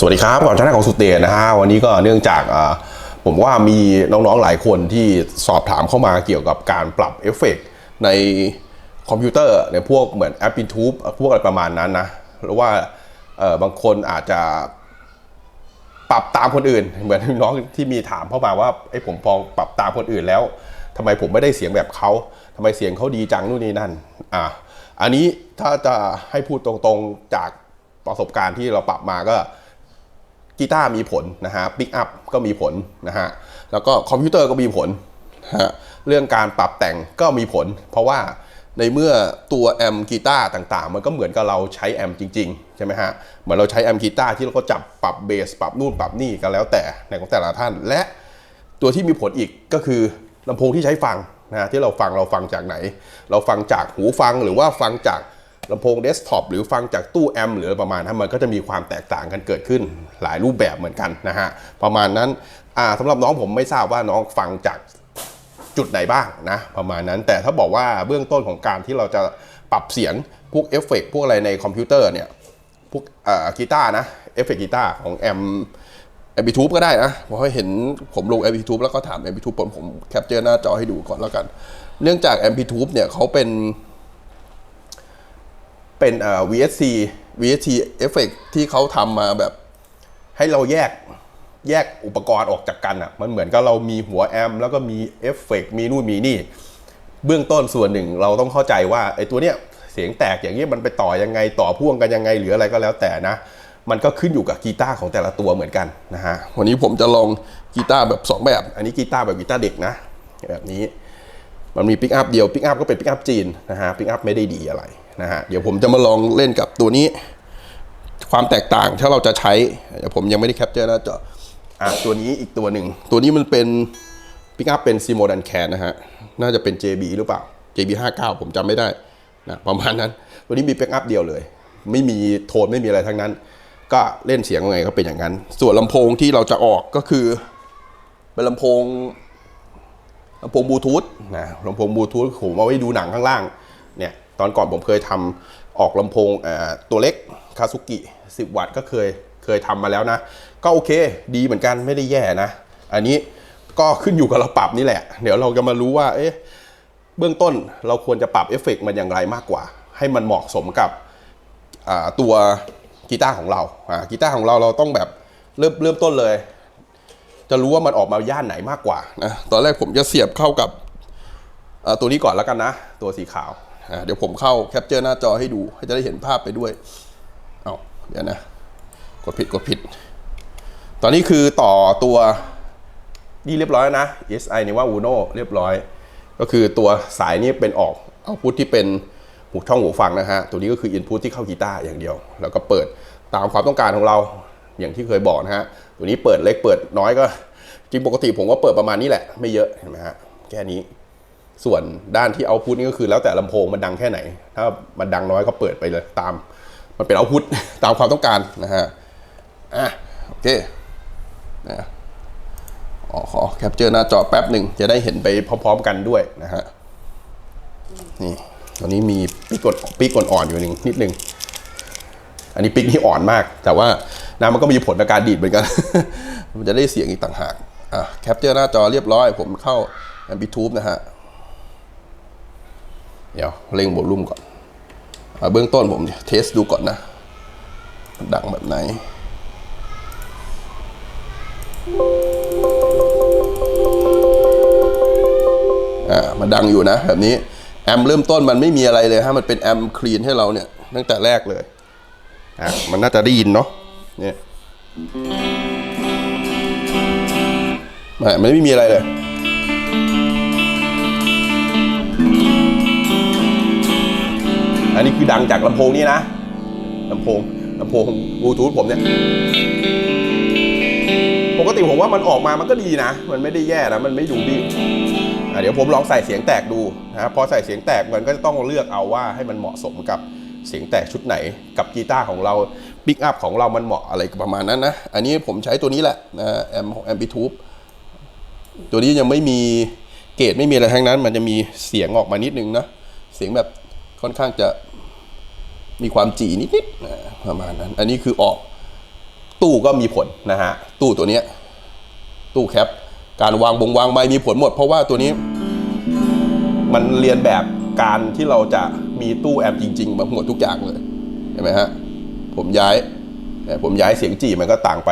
สวัสดีครับก่อนชนะของสุเตนะฮะวันนี้ก็เนื่องจากผมว่ามีน้องๆหลายคนที่สอบถามเข้ามาเกี่ยวกับการปรับเอฟเฟกต์ในคอมพิวเตอร์ในพวกเหมือนแอป YouTube พวกอะไรประมาณนั้นนะหรือว่าบางคนอาจจะปรับตามคนอื่น เหมือนน้องที่มีถามเข้ามาว่าไอ้ผมพองปรับตามคนอื่นแล้วทำไมผมไม่ได้เสียงแบบเขาทำไมเสียงเขาดีจังนู่นนี่นั่นอะอันนี้ถ้าจะให้พูดตรงๆจากประสบการณ์ที่เราปรับมาก็ กีตาร์มีผลนะฮะปิกอัพก็มีผลนะฮะแล้วก็คอมพิวเตอร์ก็มีผลนะฮะเรื่องการปรับแต่งก็มีผล เพราะว่าในเมื่อตัวแอมกีตาร์ต่างๆ มันก็เหมือนกับเราใช้แอมจริงๆ ใช่ไหมฮะ เหมือนเราใช้แอมกีตาร์ที่เราก็จับปรับเบสปรับนู่นปรับนี่กันแล้วแต่ในของแต่ละท่าน และตัวที่มีผลอีกก็คือลำโพงที่ใช้ฟังนะฮะที่เราฟังเราฟังจากไหน เราฟังจากหูฟังหรือว่าฟังจาก ลำโพงเดสก์ท็อปหรือฟังจากตู้แอมหรือประมาณนั้นมันก็จะมีความแตกต่างกันเกิดขึ้นหลายรูปแบบเหมือนกันนะฮะประมาณนั้นอ่าสำหรับน้องผมไม่ทราบว่าน้องฟังจากจุดไหนบ้างนะประมาณนั้นแต่ถ้าบอกว่าเบื้องต้นของการที่เราจะปรับเสียงพวกเอฟเฟกต์พวกอะไรในคอมพิวเตอร์เนี่ยพวกอ่อกีตาร์นะเอฟเฟกต์กีตาร์ของแอมแอมบีทูบก็ได้นะเพราะเห็นผมลงแอมบีทูบแล้วก็ถามแอมบีทูบผมผมแคปเจอร์หน้าจอให้ดูก่อนแล้วกัน เนื่องจากแอมบีทูบเนี่ยเขาเป็น เป็นเอ่อ VSC VSC Effect ที่เขาทำมาแบบให้เราแยกแยกอุปกรณ์ออกจากกันอะ มันเหมือนกับเรามีหัวแอมแล้วก็มีเอฟเฟกต์มีนู่นมีนี่ เบื้องต้นส่วนหนึ่งเราต้องเข้าใจว่าไอ้ตัวเนี้ยเสียงแตกอย่างนี้ยมันไปต่อยังไงต่อพ่วงกันยังไงหรืออะไรก็แล้วแต่นะ มันก็ขึ้นอยู่กับกีตาร์ของแต่ละตัวเหมือนกันนะฮะวันนี้ผมจะลองกีตาร์แบบสองแบบ อันนี้กีตาร์แบบกีตาร์เด็กนะแบบนี้ มันมีปิกอัพเดียวปิกอัพก็เป็นปิกอัพจีนนะฮะปิกอัพไม่ได้ดีอะไรนะฮะเดี๋ยวผมจะมาลองเล่นกับตัวนี้ ความแตกต่างถ้าเราจะใช้เดี๋ยวผมยังไม่ได้แคปเจอร์น้าจออะตัวนี้อีกตัวหนึ่ง ตัวนี้มันเป็นปิกอัพเป็นซีโมดันแคนนะฮะน่าจะเป็น JB หรือเปล่า JB 59ผมจำไม่ได้นะประมาณนั้น ตัวนี้มีปิกอัพเดียวเลย ไม่มีโทนไม่มีอะไรทั้งนั้น ก็เล่นเสียงยังไงก็เป็นอย่างนั้น ส่วนลำโพงที่เราจะออกก็คือเป็นลำโพง ลำโพงบลูทูธนะลำโพงบลูทูธผมเอาไว้ดูหนังข้างล่างเนี่ยตอนก่อนผมเคยทำออกลำโพงตัวเล็กคาซุกิ 10 วัตต์ก็เคยเคยทำมาแล้วนะ ก็โอเค ดีเหมือนกันไม่ได้แย่นะ อันนี้ก็ขึ้นอยู่กับเราปรับนี่แหละ เดี๋ยวเราจะมารู้ว่าเอ๊ะเบื้องต้นเราควรจะปรับเอฟเฟกต์มันอย่างไรมากกว่า ให้มันเหมาะสมกับตัวกีตาร์ของเรากีตาร์ของเราเราต้องแบบเริ่มเริ่มต้นเลย จะรู้ว่ามันออกมาย่านไหนมากกว่านะตอนแรกผมจะเสียบเข้ากับตัวนี้ก่อนแล้วกันนะ ตัวสีขาวเดี๋ยวผมเข้าแคปเจอร์หน้าจอให้ดูให้จะได้เห็นภาพไปด้วยเอาเดี๋ยวนะ กดผิดกดผิด ตอนนี้คือต่อตัวนี่เรียบร้อยนะ SI นี่ว่า Uno เรียบร้อย ก็คือตัวสายนี้เป็นออกเอาพุทที่เป็นหูช่องหูฟังนะฮะ ตัวนี้ก็คืออินพุตที่เข้ากีตาร์อย่างเดียว แล้วก็เปิดตามความต้องการของเราอย่างที่เคยบอกนะฮะ ตัวนี้เปิดเล็กเปิดน้อยก็ จริงปกติผมก็เปิดประมาณนี้แหละ ไม่เยอะเห็นไหมฮะแค่นี้ส่วนด้านที่เอาพุทนี่ก็คือแล้วแต่ลำโพงมันดังแค่ไหน ถ้ามันดังน้อยก็เปิดไปเลยตาม มันเป็นเอาพุทตามความต้องการนะฮะอะโอเคนะอขอแคปเจอร์หน้าจอแป๊บหนึ่งจะได้เห็นไปพร้อมๆกันด้วยนะฮะนี่ตอนนี้มีปีกกดปีกกดอ่อนอยู่หนึ่งนิดนึง อันนี้ปิกนี่อ่อนมาก แต่ว่า นะมันก็มีผลในการดีดเหมือนกัน มันจะได้เสียงอีกต่างหากอะแคปเจอร์หน้าจอเรียบร้อย ผมเข้า Amplitude นะฮะ เดี๋ยวเร่งโวลูมก่อนอะเบื้องต้นผมเทสดูก่อนนะ ดังแบบไหนอ่ามันดังอยู่นะแบบนี้ แอมเริ่มต้นมันไม่มีอะไรเลยฮะมันเป็นแอมคลีนให้เราเนี่ยตั้งแต่แรกเลยอะมันน่าจะได้ยินเนาะ เนี่ยมันไม่มีอะไรเลยอันนี้คือดังจากลำโพงนี่นะลำโพงลำโพงบลูทูธผมเนี่ย ปกติผมว่ามันออกมามันก็ดีนะ มันไม่ได้แย่นะ มันไม่ดูดีอะเดี๋ยวผมลองใส่เสียงแตกดูนะครับพอใส่เสียงแตกมันก็จะต้องเลือกเอาว่าให้มันเหมาะสมกับเสียงแตกชุดไหน กับกีตาร์ของเรา บิ๊กอัพของเรามันเหมาะอะไรประมาณนั้นนะ อันนี้ผมใช้ตัวนี้แหละนะแอมของแอมบิทูบตัวนี้ยังไม่มีเกรดไม่มีอะไรทั้งนั้น มันจะมีเสียงออกมานิดนึงนะ เสียงแบบค่อนข้างจะมีความจีนิดๆนะประมาณนั้น อันนี้คือออกตู้ก็มีผลนะฮะ ตู้ตัวเนี้ยตู้แคป การวางบงวางใบมีผลหมด เพราะว่าตัวนี้ มันเรียนแบบการที่เราจะมีตู้แอมจริง ๆ มาหมดทุกอย่างเลยเห็นไหมฮะ ผมย้ายผมย้ายเสียงจีมันก็ต่างไป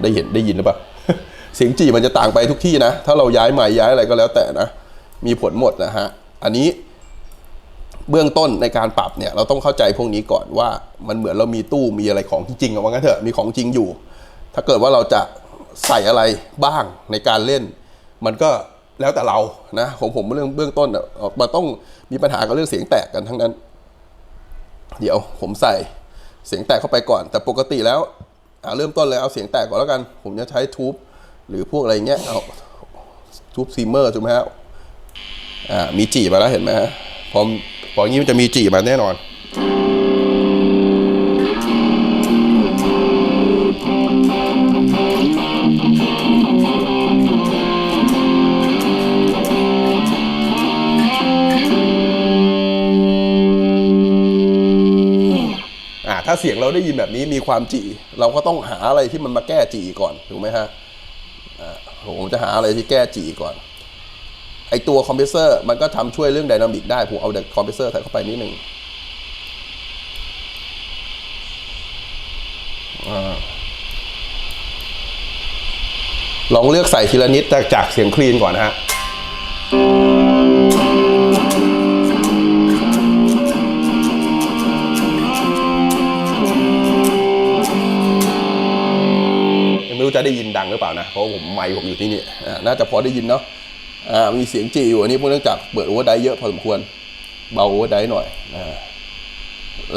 ได้เห็นได้ยินหรือเปล่าเสียงจีมันจะต่างไปทุกที่นะ ถ้าเราย้ายใหม่ย้ายอะไรก็แล้วแต่นะ มีผลหมดนะฮะ อันนี้เบื้องต้นในการปรับเนี่ย เราต้องเข้าใจพวกนี้ก่อนว่ามันเหมือนเรามีตู้มีอะไรของจริงๆอะว่างั้นเถอะมีของจริงอยู่ ถ้าเกิดว่าเราจะใส่อะไรบ้างในการเล่น มันก็แล้วแต่เรานะของผมเรื่องเบื้องต้นมันต้องมีปัญหากับเรื่องเสียงแตกกันทั้งนั้น เดี๋ยวผมใส่เสียงแตกเข้าไปก่อน แต่ปกติแล้วเริ่มต้นเลยเอาเสียงแตกก่อนแล้วกัน ผมจะใช้ทูบหรือพวกอะไรเงี้ยเอาทูบซีเมอร์ถูกไหมฮะอ่ามีจีมาแล้วเห็นไหมฮะพอพออย่างนี้มันจะมีจีมาแน่นอน ถ้าเสียงเราได้ยินแบบนี้มีความจีเราก็ต้องหาอะไรที่มันมาแก้จีก่อนถูกไหมฮะผมจะหาอะไรที่แก้จีก่อนไอตัวคอมเพรสเซอร์มันก็ทำช่วยเรื่องไดนามิกได้ ผมเอาคอมเพรสเซอร์ใส่เข้าไปนิดหนึ่งอลองเลือกใส่ทีละนิดจากจากเสียงคลีนก่อนนะฮะ ดังหรือเปล่านะ เพราะผมไมค์ผมอยู่ที่นี่น่าจะพอได้ยินเนาะมีเสียงจีอยู่อันนี้เนื่องจากเปิดโอเวอร์ไดเยอะพอสมควร เบาโอเวอร์ไดหน่อยอ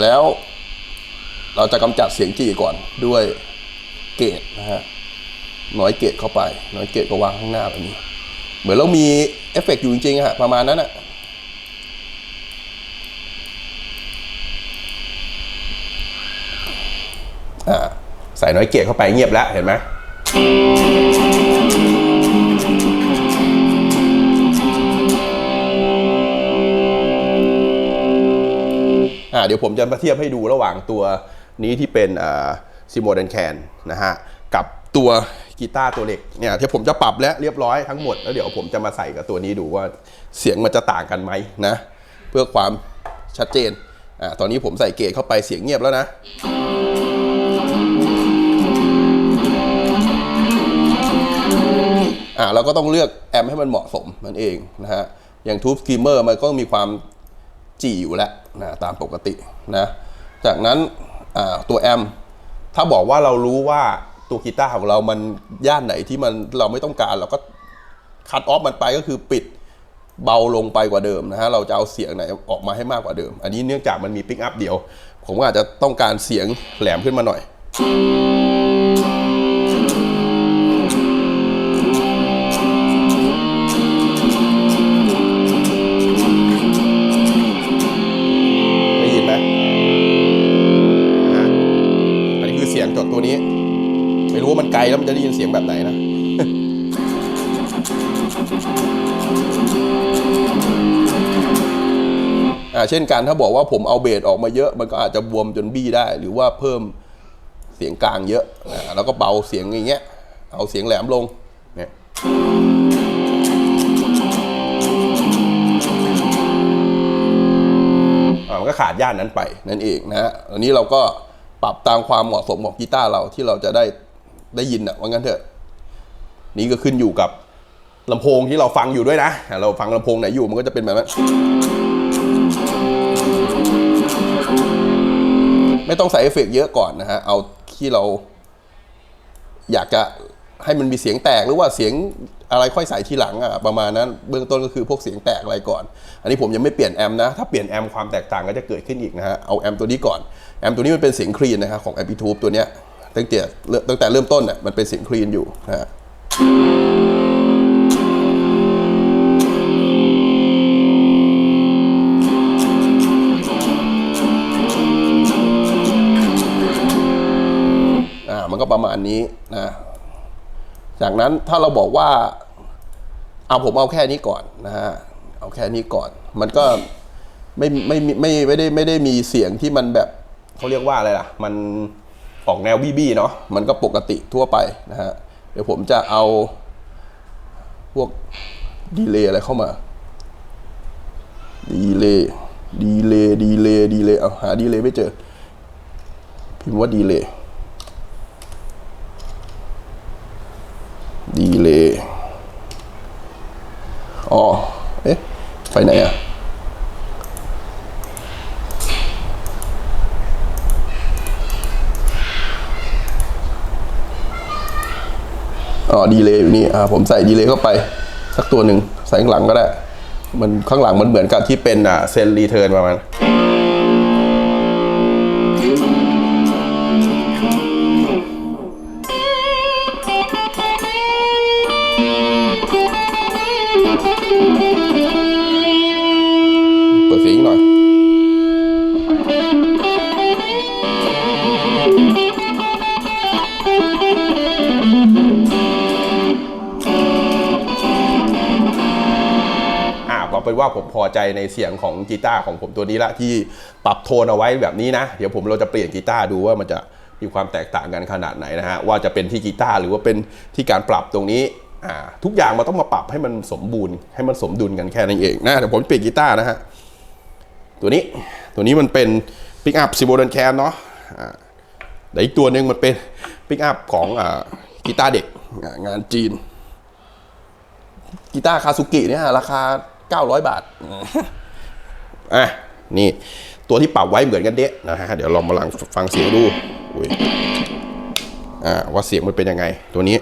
แล้วเราจะกำจัดเสียงจีก่อนด้วยเกตนะฮะน้อยเกตเข้าไป น้อยเกตก็วางข้างหน้าแบบนี้ เหมือนเรามีเอฟเฟกต์อยู่จริงๆฮะประมาณนั้นอะอ่าใส่น้อยเกตเข้าไปเงียบแล้วเห็นไหม เดี๋ยวผมจะมาเทียบให้ดูระหว่างตัวนี้ที่เป็นซิโมเดนแคนนะฮะ กับตัวกีตาร์ตัวเล็กเนี่ยที่ผมจะปรับแล้วเรียบร้อยทั้งหมด แล้วเดี๋ยวผมจะมาใส่กับตัวนี้ดูว่าเสียงมันจะต่างกันไหมนะ เพื่อความชัดเจนอ่าตอนนี้ผมใส่เกจเข้าไปเสียงเงียบแล้วนะ อ่าเราก็ต้องเลือกแอมให้มันเหมาะสมนั่นเองนะฮะอย่างทูบสกีมเมอร์มันก็มีความจีอยู่แล้วนะตามปกตินะจากนั้นอ่าตัวแอมถ้าบอกว่าเรารู้ว่าตัวกีตาร์ของเรามันย่านไหนที่มันเราไม่ต้องการเราก็คัดออฟมันไปก็คือปิดเบาลงไปกว่าเดิมนะฮะเราจะเอาเสียงไหนออกมาให้มากกว่าเดิม อันนี้เนื่องจากมันมีปิกอัพเดียว ผมก็อาจจะต้องการเสียงแหลมขึ้นมาหน่อย ไกลแล้วมันจะได้ยินเสียงแบบไหนนะอ่าเช่นกันถ้าบอกว่าผมเอาเบสออกมาเยอะ มันก็อาจจะบวมจนบี้ได้ หรือว่าเพิ่มเสียงกลางเยอะอ่าแล้วก็เบาเสียงอย่างเงี้ย เอาเสียงแหลมลงเนี่ยอ่ามันก็ขาดย่านนั้นไปนั่นเองนะฮะอันนี้เราก็ปรับตามความเหมาะสมของกีตาร์เราที่เราจะได้ ได้ยินอะว่างั้นเถอะ นี่ก็ขึ้นอยู่กับลำโพงที่เราฟังอยู่ด้วยนะ เราฟังลำโพงไหนอยู่มันก็จะเป็นแบบนั้นไม่ต้องใส่เอฟเฟกต์เยอะก่อนนะฮะ เอาที่เรา อยากจะให้มันมีเสียงแตกหรือว่าเสียงอะไรค่อยใส่ทีหลังอะประมาณนั้น เบื้องต้นก็คือพวกเสียงแตกอะไรก่อน อันนี้ผมยังไม่เปลี่ยนแอมนะ ถ้าเปลี่ยนแอมความแตกต่างก็จะเกิดขึ้นอีกนะฮะ เอาแอมตัวนี้ก่อน แอมตัวนี้มันเป็นเสียงคลีนนะครับของ a m p l i t u d e ตัวเนี้ย ตั้งแต่เริ่มตั้งแต่เริ่มต้นน่ะมันเป็นเสียงคลีนอยู่นะฮะอ่ามันก็ประมาณนี้นะจากนั้นถ้าเราบอกว่าเอาผมเอาแค่นี้ก่อนนะฮะเอาแค่นี้ก่อน มันก็ไม่ไม่ไม่ไม่ไม่ได้ไม่ได้มีเสียงที่มันแบบเขาเรียกว่าอะไรล่ะ มัน ออกแนวบี้ๆเนาะมันก็ปกติทั่วไปนะฮะเดี๋ยวผมจะเอาพวกดีเลย์อะไรเข้ามาดีเลย์ดีเลย์ดีเลย์ดีเลย์เอาหาดีเลย์ไม่เจอ พิมพ์ว่าดีเลย์ดีเลย์อ๋อ เอ๊ะ ไฟไหนอะ ดีเลย์อยู่นี่อ่าผมใส่ดีเลย์เข้าไปสักตัวหนึ่งใส่ข้างหลังก็ได้ มันข้างหลังมันเหมือนกับที่เป็นอ่าเซนรีเทิร์นประมาณ เป็นว่าผมพอใจในเสียงของกีตาร์ของผมตัวนี้ละที่ปรับโทนเอาไว้แบบนี้นะ เดี๋ยวผมเราจะเปลี่ยนกีตาร์ดูว่ามันจะมีความแตกต่างกันขนาดไหนนะฮะว่าจะเป็นที่กีตาร์หรือว่าเป็นที่การปรับตรงนี้ทุกอย่างมันต้องมาปรับให้มันสมบูรณ์ให้มันสมดุลกันแค่นั้นเองนะเดี๋ยวผมเปลี่ยนกีตาร์นะฮะตัวนี้ตัวนี้มันเป็นปิกอัพซิโบดันแคนเนาะแต่อีกตัวหนึ่งมันเป็นปิกอัพของอกีตาร์เด็กงานจีนกีตาร์คาซุกิเนี่ยราคา 900 บาทอะนี่ตัวที่ปรับไว้เหมือนกันเดะนะฮะเดี๋ยวลองมาลังฟังเสียงดูอุ้ยอ่าว่าเสียงมันเป็นยังไง ตัวนี้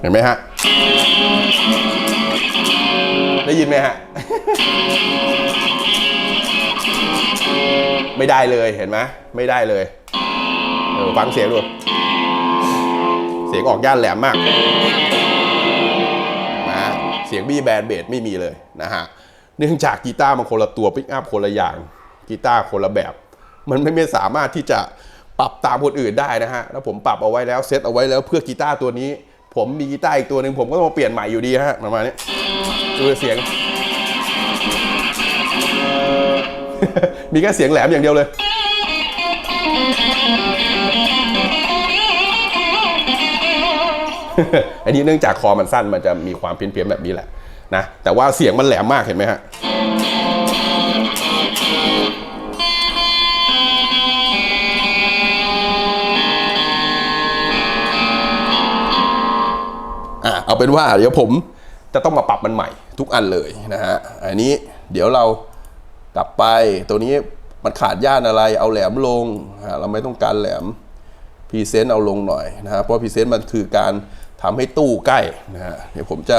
เห็นไหมฮะ ได้ยินไหมฮะ ไม่ได้เลยเห็นไหมไม่ได้เลยเออฟังเสียงดู สียงออกย่านแหลมมากนะเสียงบี้แบนเบสไม่มีเลยนะฮะเนื่องจากกีตาร์มันคนละตัวปิกอัพคนละอย่างกีตาร์คนละแบบ มันไม่ไม่สามารถที่จะปรับตามคนอื่นได้นะฮะแล้วผมปรับเอาไว้แล้วเซตเอาไว้แล้วเพื่อกีตาร์ตัวนี้ ผมมีกีตาร์อีกตัวหนึ่งผมก็ต้องมาเปลี่ยนใหม่อยู่ดีฮะประมาณนี้ดูเสียง มีแค่เสียงแหลมอย่างเดียวเลย อันนี้เนื่องจากคอมันสั้นมันจะมีความเพี้ยนๆแบบนี้แหละนะแต่ว่าเสียงมันแหลมมากเห็นไหมฮะเอาเป็นว่าเดี๋ยวผมจะต้องมาปรับมันใหม่ทุกอันเลยนะฮะ อันนี้เดี๋ยวเรากลับไปตัวนี้มันขาดย่านอะไรเอาแหลมลง เราไม่ต้องการแหลมพรีเซนต์เอาลงหน่อยนะฮะเพราะพรีเซนต์มันคือการ ทำให้ตู้ใกล้นะฮะเดี๋ยวผมจะ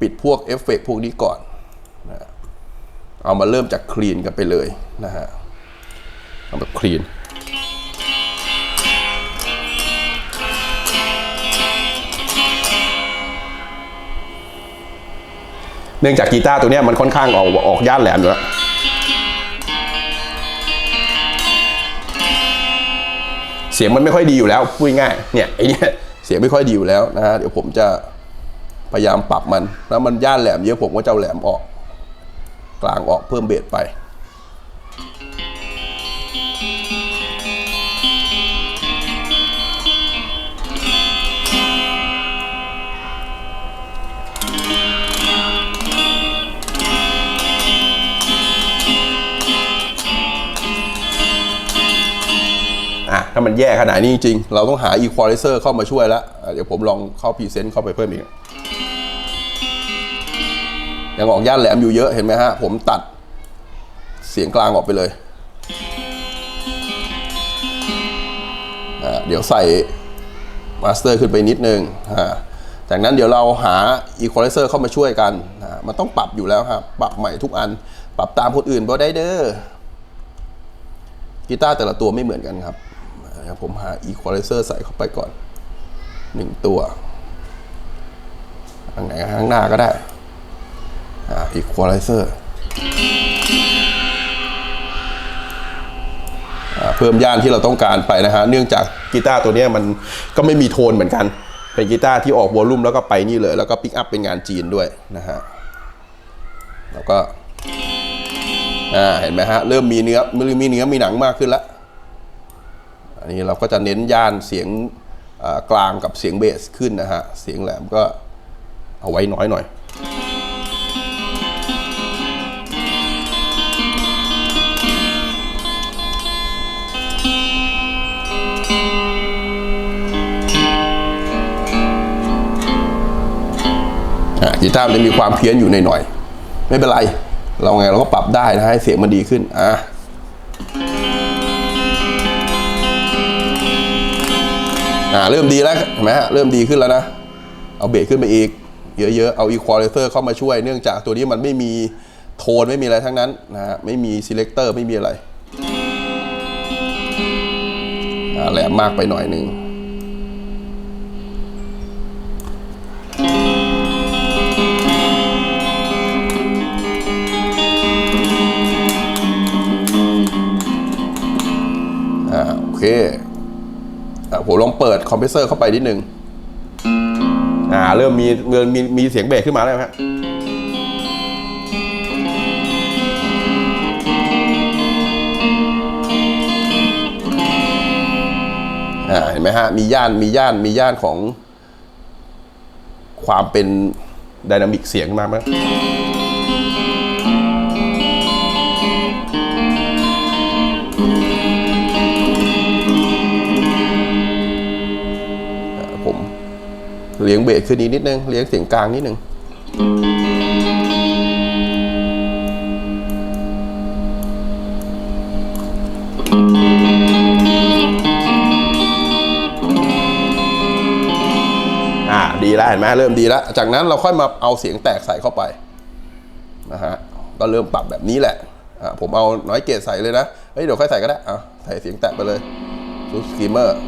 ปิดพวกเอฟเฟกพวกนี้ก่อนนะเอามาเริ่มจากคลีนกันไปเลยนะฮะเอาแบบคลีนเนื่องจากกีตาร์ตัวนี้มันค่อนข้างออกออกย่านแหลมอยู่แล้วเสียงมันไม่ค่อยดีอยู่แล้วพูดง่ายเนี่ยไอเนี่ย สียงไม่ค่อยดีอยู่แล้วนะฮะเดี๋ยวผมจะพยายามปรับมัน แล้วมันย่านแหลมเยอะผมก็จะเอาแหลมออก กลางออกเพิ่มเบสไป ถ้ามันแย่ขนาดนี้จริงๆ เราต้องหา equalizer เข้ามาช่วยแล้วเดี๋ยวผมลองเข้า present เข้าไปเพิ่มอีก ยังออกย่านแหลมอยู่เยอะเห็นไหมฮะ ผมตัดเสียงกลางออกไปเลย เดี๋ยวใส่มาสเตอร์ขึ้นไปนิดนึงจากนั้นเดี๋ยวเราหา equalizer เข้ามาช่วยกันมันต้องปรับอยู่แล้วครับปรับใหม่ทุกอัน ปรับตามคนอื่นบ่ได้เด้อกีตาร์แต่ละตัวไม่เหมือนกันครับ เดี๋ยวผมหา equalizer ใส่เข้าไปก่อนหนึ่งตัวทางไหนข้างหน้าก็ได้อ่า equalizer อ่าเพิ่มย่านที่เราต้องการไปนะฮะ เนื่องจากกีตาร์ตัวนี้มันก็ไม่มีโทนเหมือนกัน เป็นกีตาร์ที่ออกวอลลุ่มแล้วก็ไปนี่เลย แล้วก็ปิกอัพเป็นงานจีนด้วยนะฮะ แล้วก็ อ่า เห็นไหมฮะ เริ่มมีเนื้อมมีเนื้อมีหนังมากขึ้นแล้ว อันนี้เราก็จะเน้นย่านเสียงกลางกับเสียงเบสขึ้นนะฮะ เสียงแหลมก็เอาไว้น้อยหน่อยอะกีตาร์มันจะมีความเพี้ยนอยู่หน่อยๆ ไม่เป็นไร เราไงเราก็ปรับได้นะให้เสียงมันดีขึ้น อะ อ่าเริ่มดีแล้วเห็นไหมฮะเริ่มดีขึ้นแล้วนะ เอาเบสขึ้นไปอีก เยอะๆ เอาอีควอไลเซอร์เข้ามาช่วย เนื่องจากตัวนี้มันไม่มีโทนไม่มีอะไรทั้งนั้นนะฮะไม่มีซีเล c เตอร์ไม่มีอะไรอ่าแหลมมากไปหน่อยหนึ่งอ่าโอเค ผมลองเปิดคอมเพรสเซอร์เข้าไปนิดนึงอ่าเริ่มมีเริ่มมีมีเสียงเบสขึ้นมาแล้วฮะอ่าเห็นไหมฮะ มีย่าน มีย่าน มีย่านของความเป็นไดนามิกเสียงมาไหม เลี้ยงเบสขึ้นอีกนิดนึง เลี้ยงเสียงกลางนิดนึง อ่า ดีแล้วเห็นไหมเริ่มดีแล้ว จากนั้นเราค่อยมาเอาเสียงแตกใส่เข้าไป นะฮะ ก็เริ่มปรับแบบนี้แหละ อ่า ผมเอาน้อยเกตใส่เลยนะ เฮ้ย เดี๋ยวค่อยใส่ก็ได้ อะ ใส่เสียงแตกไปเลยซูสกีเมอร์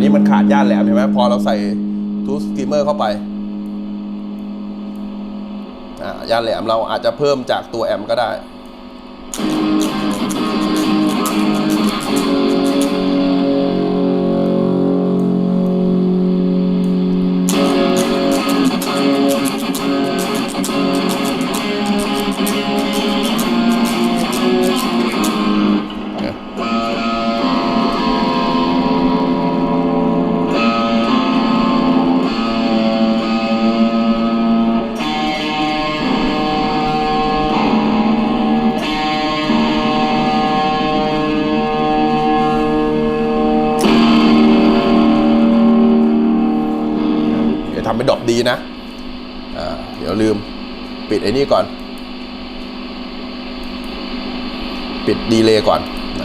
นนี้มันขาดย่านแหลมใช่ไหมพอเราใส่ทูสกิมเมอร์เข้าไปอ่าย่านแหลมเราอาจจะเพิ่มจากตัวแอมก็ได้ อ้นี่ก่อน ปิดดีเลย์ก่อนอ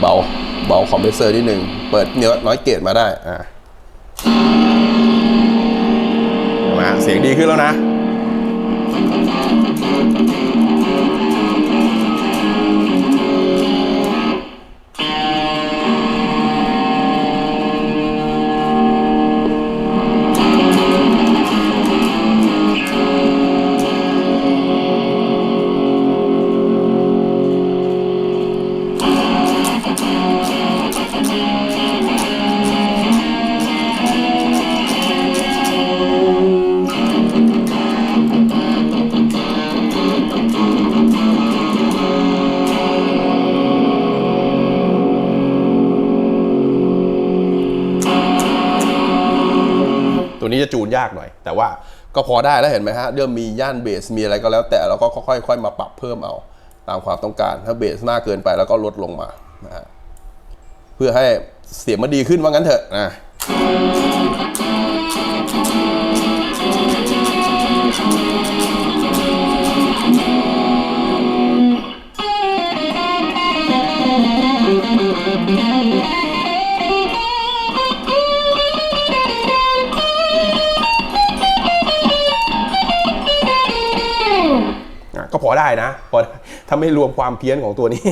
เบาเบาคอมเพรสเซอร์นิดหนึ่งเปิดเนื้อน้อยเกตมาได้อ่ามาเสียงดีขึ้นแล้วนะ อได้แล้วเห็นไหมฮะเริ่มมีย่านเบสมีอะไรก็แล้วแต่เราก็ค่อยๆมาปรับเพิ่มเอาตามความต้องการถ้าเบสมากเกินไปแล้วก็ลดลงมานะฮะเพื่อให้เสียงมันดีขึ้นว่างั้นเถอะนะ ได้นะพอถ้าไม่รวมความเพี้ยนของตัวนี้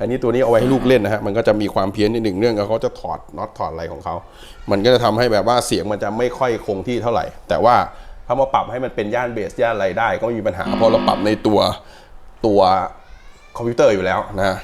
อันนี้ตัวนี้เอาไว้ให้ลูกเล่นนะฮะมันก็จะมีความเพี้ยนนิดหนึ่งเรื่องเขาจะถอดน็อตถอดอะไรของเขา มันก็จะทำให้แบบว่าเสียงมันจะไม่ค่อยคงที่เท่าไหร่ แต่ว่าถ้ามาปรับให้มันเป็นย่านเบสย่านอะไรได้ ก็ไม่มีปัญหาเพราะเราปรับในตัวตัวคอมพิวเตอร์อยู่แล้วนะ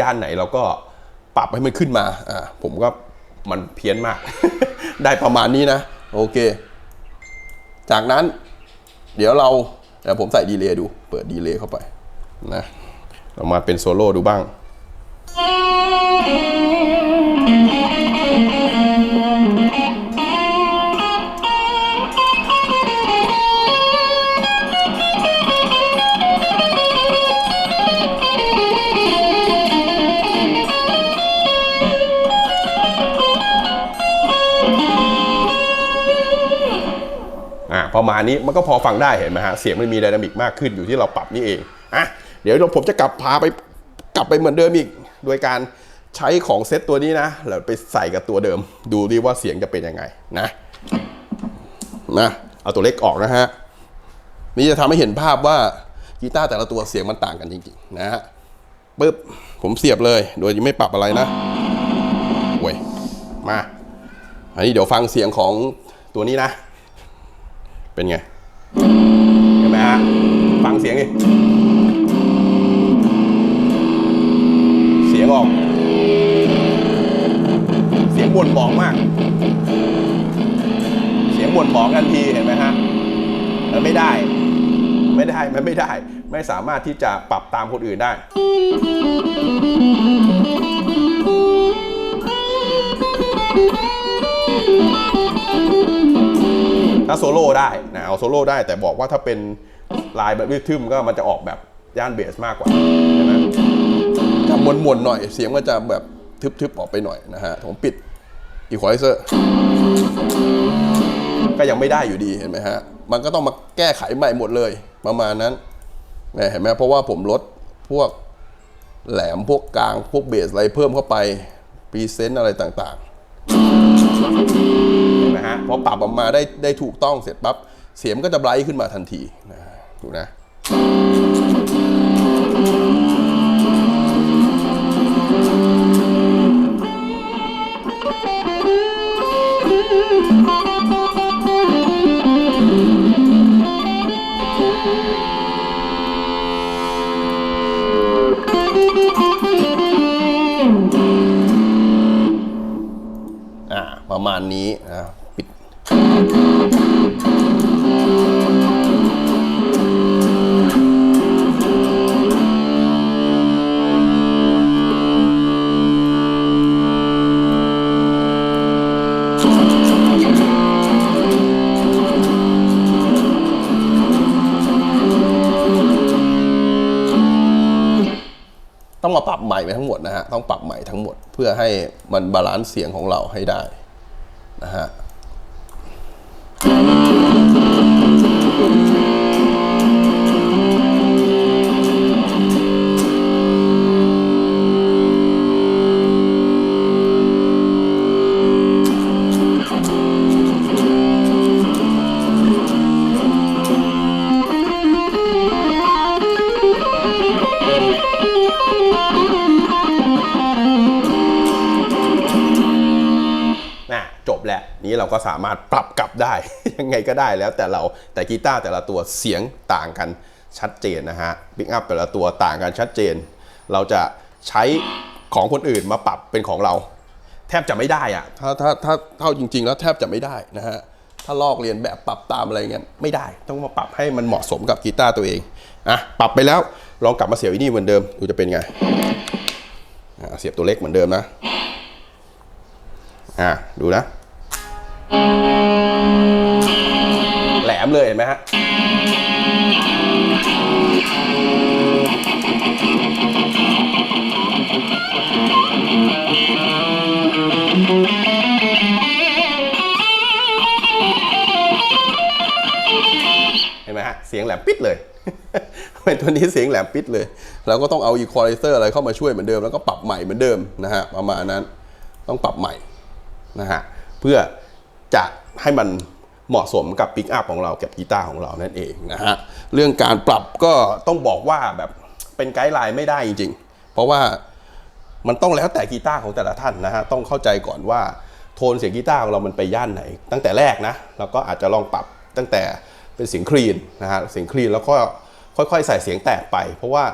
ย่านไหนเราก็ปรับให้มันขึ้นมาอ่าผมก็มันเพี้ยนมาก ได้ประมาณนี้นะ โอเค จากนั้นเดี๋ยวเราเดี๋ยวผมใส่ดีเลย์ดู เปิดดีเลย์เข้าไปนะเรามาเป็นโซโล่ดูบ้าง ประมาณนี้มันก็พอฟังได้เห็นไหมฮะเสียงมันมีไดนามิกมากขึ้นอยู่ที่เราปรับนี่เองอะเดี๋ยวผมจะกลับพาไปกลับไปเหมือนเดิมอีก โดยการใช้ของเซตตัวนี้นะแล้วไปใส่กับตัวเดิม ดูดิว่าเสียงจะเป็นยังไงนะนะเอาตัวเล็กออกนะฮะนี่จะทำให้เห็นภาพว่ากีตาร์แต่ละตัวเสียงมันต่างกันจริงๆนะฮะปึ๊บผมเสียบเลย โดยยังไม่ปรับอะไรนะโว้ยมาอันนี้เดี๋ยวฟังเสียงของตัวนี้นะ เป็นไง เห็นไหมฮะ ฟังเสียงดิ เสียงออก เสียงบ่นบอกมาก เสียงบ่นบอกทันทีเห็นไหมฮะมันไม่ได้ ไม่ได้ มันไม่ได้ ไม่สามารถที่จะปรับตามคนอื่นได้ ถ้าโซโล่ได้นะเอาโซโล่ได้แต่บอกว่าถ้าเป็นลายแบบริทึมก็มันจะออกแบบย่านเบสมากกว่าใช่ไหมจะมวนมวนๆหน่อยเสียงมันจะแบบทึบๆออกไปหน่อยนะฮะผมปิดอีควอไลเซอร์ก็ยังไม่ได้อยู่ดีเห็นไหมฮะ มันก็ต้องมาแก้ไขใหม่หมดเลยประมาณนั้นเนี่ยเห็นไหมเพราะว่าผมลดพวกแหลมพวกกลางพวกเบสอะไรเพิ่มเข้าไปพรีเซนต์อะไรต่างๆ นไหมฮะพอปรับออกมาได้ได้ถูกต้องเสร็จปั๊บเสียงก็จะไบรท์ขึ้นมาทันทีนะฮะดูนะ ประมาณนี้นะปิดต้องมาปรับใหม่ไปทั้งหมดนะฮะ ต้องปรับใหม่ทั้งหมด เพื่อให้มันบาลานซ์เสียงของเราให้ได้ น นี้เราก็สามารถปรับกลับได้ ยังไงก็ได้แล้วแต่เราแต่กีตาร์แต่ละตัวเสียงต่างกันชัดเจนนะฮะบิ๊กอัพแต่ละตัวต่างกันชัดเจน เราจะใช้ของคนอื่นมาปรับเป็นของเรา แทบจะไม่ได้อะถ้าถ้าถ้าเท่าจริง ๆ แล้วแทบจะไม่ได้นะฮะถ้าลอกเรียนแบบปรับตามอะไรเงี้ยไม่ได้ต้องมาปรับให้มันเหมาะสมกับกีตาร์ตัวเองอะปรับไปแล้วลองกลับมาเสียบอีนี่เหมือนเดิมดูจะเป็นไงเสียบตัวเล็กเหมือนเดิมนะอะดูนะ แหลมเลยเห็นไหมฮะเห็นไหมฮะ เสียงแหลมปิดเลยเป็นตัวนี้เสียงแหลมปิดเลย เราก็ต้องเอาอีควอไลเซอร์อะไรเข้ามาช่วยเหมือนเดิม แล้วก็ปรับใหม่เหมือนเดิมนะฮะประมาณนั้นต้องปรับใหม่นะฮะเพื่อ จะให้มันเหมาะสมกับปิกอัพของเรากับกีตาร์ของเรานั่นเองนะฮะเรื่องการปรับก็ต้องบอกว่าแบบเป็นไกด์ไลน์ไม่ได้จริงๆ เพราะว่ามันต้องแล้วแต่กีตาร์ของแต่ละท่านนะฮะต้องเข้าใจก่อนว่าโทนเสียงกีตาร์ของเรามันไปย่านไหน ตั้งแต่แรกนะเราก็อาจจะลองปรับตั้งแต่เป็นเสียงคลีนนะฮะเสียงคลีนแล้วก็ค่อยๆ ใส่เสียงแตกไป เพราะว่า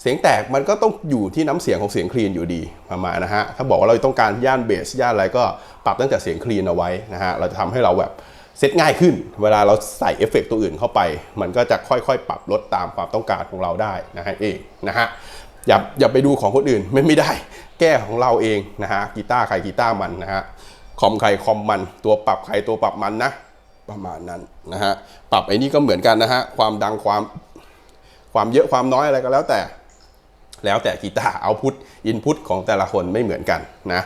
เสียงแตกมันก็ต้องอยู่ที่น้ำเสียงของเสียงคลีนอยู่ดีประมาณนะฮะถ้าบอกว่าเราต้องการย่านเบสย่านอะไรก็ปรับตั้งแต่เสียงคลีนเอาไว้นะฮะเราจะทำให้เราแบบเซตง่ายขึ้น เวลาเราใส่เอฟเฟกตัวอื่นเข้าไป มันก็จะค่อยๆ ปรับลดตามความต้องการของเราได้นะฮะเองนะฮะอย่าอย่าไปดูของคนอื่นไม่ไม่ได้ แก้ของเราเองนะฮะกีตาร์ใครกีตาร์มันนะฮะคอมใครคอมมันตัวปรับใครตัวปรับมันนะประมาณนั้นนะฮะปรับไอ้นี่ก็เหมือนกันนะฮะความดังความความเยอะความน้อยอะไรก็แล้วแต่ แล้วแต่กีตาร์เอาพุทอินพุตของแต่ละคนไม่เหมือนกันนะ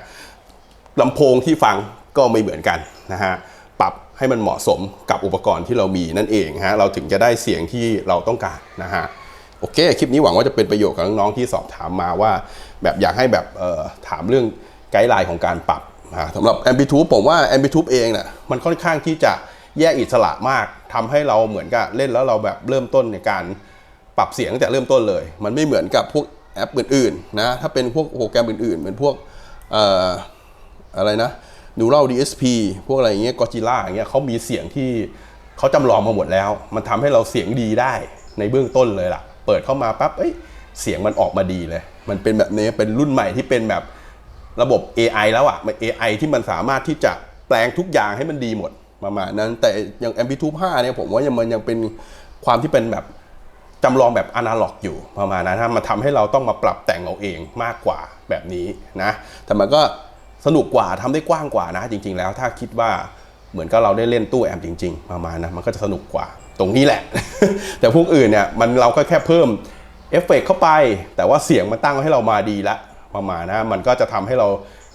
ลำโพงที่ฟังก็ไม่เหมือนกันนะฮะปรับให้มันเหมาะสมกับอุปกรณ์ที่เรามีนั่นเองฮะเราถึงจะได้เสียงที่เราต้องการนะฮะโอเคคลิปนี้หวังว่าจะเป็นประโยชน์กับน้องๆที่สอบถามมาว่า แบบอยากให้แบบเอ่อถามเรื่องไกด์ไลน์ของการปรับนะสำหรับ Amplitude ผมว่า Amplitude เองนี่ยมันค่อนข้างที่จะแยกอิสระมากทำให้เราเหมือนกับเล่นแล้วเราแบบเริ่มต้นในการปรับเสียงตั้งแต่เริ่มต้นเลย มันไม่เหมือนกับพวก แอปอื่นๆนะถ้าเป็นพวกโปรแกรมอื่นๆ เหมือนพวกออะไรนะ Neural DSP พวกอะไรอย่างเงี้ย Godzilla อย่างเงี้ยเขามีเสียงที่เขาจำลองมาหมดแล้ว มันทำให้เราเสียงดีได้ในเบื้องต้นเลยล่ะ เปิดเข้ามาปั๊บเอ้ยเสียงมันออกมาดีเลย มันเป็นแบบนี้เป็นรุ่นใหม่ที่เป็นแบบระบบ AI แล้วอะมัน AI ที่มันสามารถที่จะแปลงทุกอย่างให้มันดีหมดประมาณนั้นแต่อย่าง Amplitude 5เนี่ยผมว่ายังมันยังเป็นความที่เป็นแบบ จำลองแบบอนาล็อกอยู่ประมาณนั้นมันทำให้เราต้องมาปรับแต่งเอาเองมากกว่าแบบนี้นะ แต่มันก็สนุกกว่าทำได้กว้างกว่านะ จริง ๆ แล้วถ้าคิดว่าเหมือนกับเราได้เล่นตู้แอมจริง ๆ ประมาณนะมันก็จะสนุกกว่าตรงนี้แหละ แต่พวกอื่นเนี่ยมันเราก็แค่เพิ่มเอฟเฟกต์เข้าไป แต่ว่าเสียงมันตั้งให้เรามาดีละประมาณนะมันก็จะทำให้เรา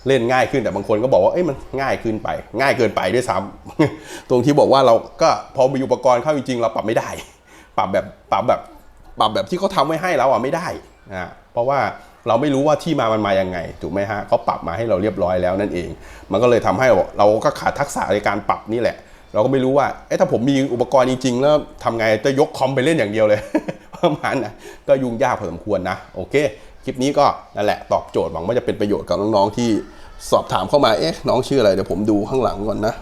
เล่นง่ายขึ้นแต่บางคนก็บอกว่าเอ้ยมันง่ายขึ้นไป ง่ายเกินไปด้วยซ้ำตรงที่บอกว่าเราก็พอมีอุปกรณ์เข้าจริงๆเราปรับไม่ได้ ปรับแบบปรับแบบ ปรับแบบที่เขาทำไว้ให้เราอะไม่ได้นะเพราะว่าเราไม่รู้ว่าที่มามันมายังไงถูกไหมฮะเขาปรับมาให้เราเรียบร้อยแล้วนั่นเอง มันก็เลยทำให้เราก็ขาดทักษะในการปรับนี่แหละ เราก็ไม่รู้ว่าเอ๊ะถ้าผมมีอุปกรณ์จริงๆแล้วทำไงจะยกคอมไปเล่นอย่างเดียวเลยประมาณนะก็ยุ่งยากพอสมควรนะโอเค คลิปนี้ก็นั่นแหละตอบโจทย์หวังว่าจะเป็นประโยชน์กับน้องๆที่สอบถามเข้ามาเอ๊ะน้องชื่ออะไรเดี๋ยวผมดูข้างหลังก่อนนะ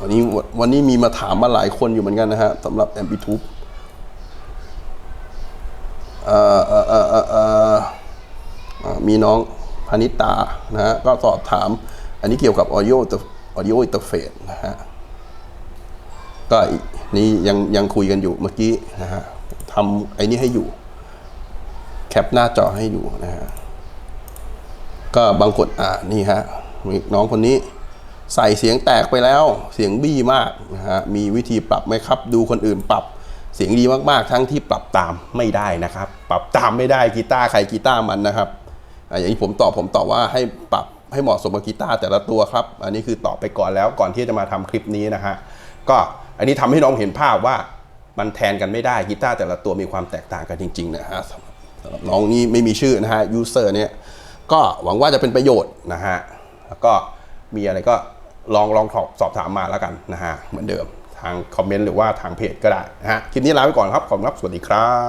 วันนี้วันนี้มีมาถามมาหลายคนอยู่เหมือนกันนะฮะสำหรับ m p t u b e มีน้องพนิตานะฮะก็สอบถาม อันนี้เกี่ยวกับ audio audio interface นะฮะก็นี่ยังยังคุยกันอยู่เมื่อกี้นะฮะทำไอ้นี่ให้อยู่ แคปหน้าจอให้อยู่นะฮะก็บางคนอ่านี่ฮะมีน้องคนนี้ใส่เสียงแตกไปแล้ว เสียงบี้มากนะฮะมีวิธีปรับไหมครับ ดูคนอื่นปรับ เสียงดีมากๆ ทั้งที่ปรับตามไม่ได้นะครับ ปรับตามไม่ได้กีตาร์ใครกีตาร์มันนะครับอย่างที่ผมตอบผมตอบว่าให้ปรับให้เหมาะสมกับกีตาร์แต่ละตัวครับ อันนี้คือตอบไปก่อนแล้วก่อนที่จะมาทำคลิปนี้นะฮะก็อันนี้ทำให้น้องเห็นภาพว่ามันแทนกันไม่ได้กีตาร์แต่ละตัวมีความแตกต่างกันจริงๆนะฮะสำหรับน้องนี้ไม่มีชื่อนะฮะยูเซอร์เนี่ยก็หวังว่าจะเป็นประโยชน์นะฮะแล้วก็มีอะไรก็ลองลองสอบถามมาแล้วกันนะฮะเหมือนเดิมางคอมเมนต์หรือว่าทางเพจก็ได้นะฮะคลิปนี้ลาไปก่อนครับขอบคุณครับสวัสดีครับ